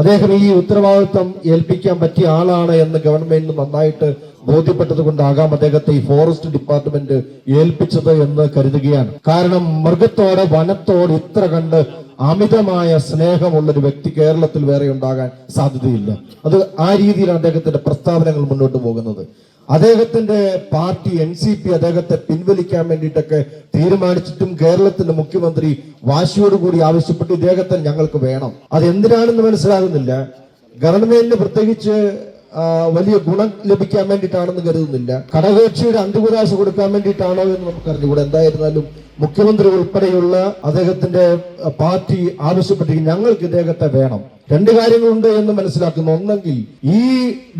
അദ്ദേഹം ഈ ഉത്തരവാദിത്വം ഏൽപ്പിക്കാൻ പറ്റിയ ആളാണ് എന്ന് ഗവൺമെന്റിന് നന്നായിട്ട് ബോധ്യപ്പെട്ടത് കൊണ്ടാകാം അദ്ദേഹത്തെ ഈ ഫോറസ്റ്റ് ഡിപ്പാർട്ട്മെന്റ് ഏൽപ്പിച്ചത് എന്ന് കരുതുകയാണ്. കാരണം മൃഗത്തോട് വനത്തോട് ഇത്ര കണ്ട് അമിതമായ സ്നേഹമുള്ള ഒരു വ്യക്തി കേരളത്തിൽ വേറെ ഉണ്ടാകാൻ സാധ്യതയില്ല. അത് ആ രീതിയിലാണ് അദ്ദേഹത്തിന്റെ പ്രസ്താവനകൾ മുന്നോട്ട് പോകുന്നത്. അദ്ദേഹത്തിന്റെ പാർട്ടി എൻ സി പി അദ്ദേഹത്തെ പിൻവലിക്കാൻ വേണ്ടിയിട്ടൊക്കെ തീരുമാനിച്ചിട്ടും കേരളത്തിന്റെ മുഖ്യമന്ത്രി വാശിയോടുകൂടി ആവശ്യപ്പെട്ട് ഇദ്ദേഹത്തെ ഞങ്ങൾക്ക് വേണം. അത് എന്തിനാണെന്ന് മനസ്സിലാകുന്നില്ല. ഗവൺമെന്റിന് പ്രത്യേകിച്ച് വലിയ ഗുണം ലഭിക്കാൻ വേണ്ടിയിട്ടാണെന്ന് കരുതുന്നില്ല. ഘടകകക്ഷിയുടെ അന്തികുരാശ കൊടുക്കാൻ വേണ്ടിയിട്ടാണോ എന്ന് നമുക്ക് അറിഞ്ഞുകൂടെ എന്തായിരുന്നാലും മുഖ്യമന്ത്രി ഉൾപ്പെടെയുള്ള അദ്ദേഹത്തിന്റെ പാർട്ടി ആവശ്യപ്പെട്ടിരിക്കും ഞങ്ങൾക്ക് ഇദ്ദേഹത്തെ വേണം. രണ്ട് കാര്യങ്ങളുണ്ട് എന്ന് മനസ്സിലാക്കുന്നു. ഒന്നെങ്കിൽ ഈ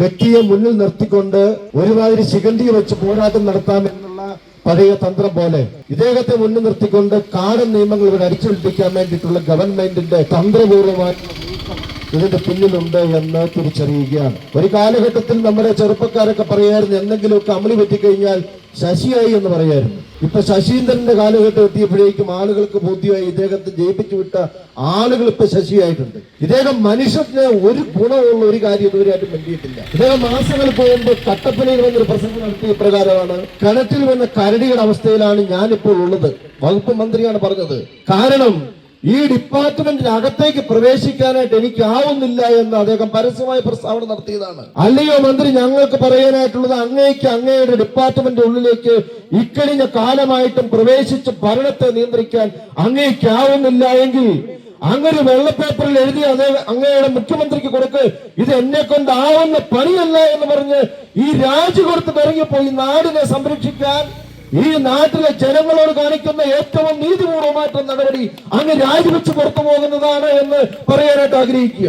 വ്യക്തിയെ മുന്നിൽ നിർത്തിക്കൊണ്ട് ഒരുമാതിരി ശിഖണ്ഡി വെച്ച് പോരാട്ടം നടത്താം എന്നുള്ള പഴയ തന്ത്രം പോലെ ഇദ്ദേഹത്തെ മുന്നിൽ നിർത്തിക്കൊണ്ട് കാടൻ നിയമങ്ങൾ ഇവിടെ അടിച്ചുപിടിപ്പിക്കാൻ വേണ്ടിയിട്ടുള്ള ഗവൺമെന്റിന്റെ തന്ത്രപൂർവമായിട്ടുള്ള നീക്കം ഇതിന്റെ പിന്നിലുണ്ട് എന്ന് തിരിച്ചറിയുകയാണ്. ഒരു കാലഘട്ടത്തിൽ നമ്മുടെ ചെറുപ്പക്കാരൊക്കെ പറയായിരുന്നു എന്തെങ്കിലുമൊക്കെ അമളി പറ്റിക്കഴിഞ്ഞാൽ ശശിയായി എന്ന് പറയായിരുന്നു. ഇപ്പൊ ശശീന്ദ്രന്റെ കാലഘട്ടം എത്തിയപ്പോഴേക്കും ആളുകൾക്ക് ബോധ്യമായി ഇദ്ദേഹത്തെ ജയിപ്പിച്ചു വിട്ട ആളുകൾ ഇപ്പൊ ശശിയായിട്ടുണ്ട്. ഇദ്ദേഹം മനുഷ്യന് ഒരു ഗുണമുള്ള ഒരു കാര്യം ഇതുവരെയായിട്ടും വേണ്ടിയിട്ടില്ല ഇദ്ദേഹം മാസങ്ങൾ പോകുമ്പോൾ കട്ടപ്പനയിൽ വന്നൊരു പ്രസംഗം നടത്തിയ പ്രകാരമാണ് കിണറ്റിൽ വന്ന കരടിയുടെ അവസ്ഥയിലാണ് ഞാനിപ്പോൾ ഉള്ളത്. വകുപ്പ് മന്ത്രിയാണ് പറഞ്ഞത്. കാരണം ഈ ഡിപ്പാർട്ട്മെന്റിന് അകത്തേക്ക് പ്രവേശിക്കാനായിട്ട് എനിക്ക് ആവുന്നില്ല എന്ന് അദ്ദേഹം പരസ്യമായ പ്രസ്താവന നടത്തിയതാണ്. അല്ലയോ മന്ത്രി ഞങ്ങൾക്ക് പറയാനായിട്ടുള്ളത് അങ്ങേക്ക് അങ്ങയുടെ ഡിപ്പാർട്ട്മെന്റ് ഉള്ളിലേക്ക് ഇക്കഴിഞ്ഞ കാലമായിട്ടും പ്രവേശിച്ച് ഭരണത്തെ നിയന്ത്രിക്കാൻ അങ്ങേക്ക് ആവുന്നില്ല എങ്കിൽ അങ്ങനെ വെള്ളപ്പേപ്പറിൽ എഴുതി അതേ അങ്ങയുടെ മുഖ്യമന്ത്രിക്ക് കൊടുക്ക് ഇത് എന്നെ കൊണ്ടാവുന്ന പണിയല്ല എന്ന് പറഞ്ഞ് ഈ രാജി കൊടുത്ത് ഇറങ്ങിപ്പോയി നാടിനെ സംരക്ഷിക്കാൻ ഈ നാട്ടിലെ ജനങ്ങളോട് കാണിക്കുന്ന ഏറ്റവും നീതിപൂർവമായിട്ടുള്ള നടപടി അങ്ങ് രാജിവെച്ച് പുറത്തു പോകുന്നതാണ് എന്ന് പറയാനായിട്ട് ആഗ്രഹിക്കുക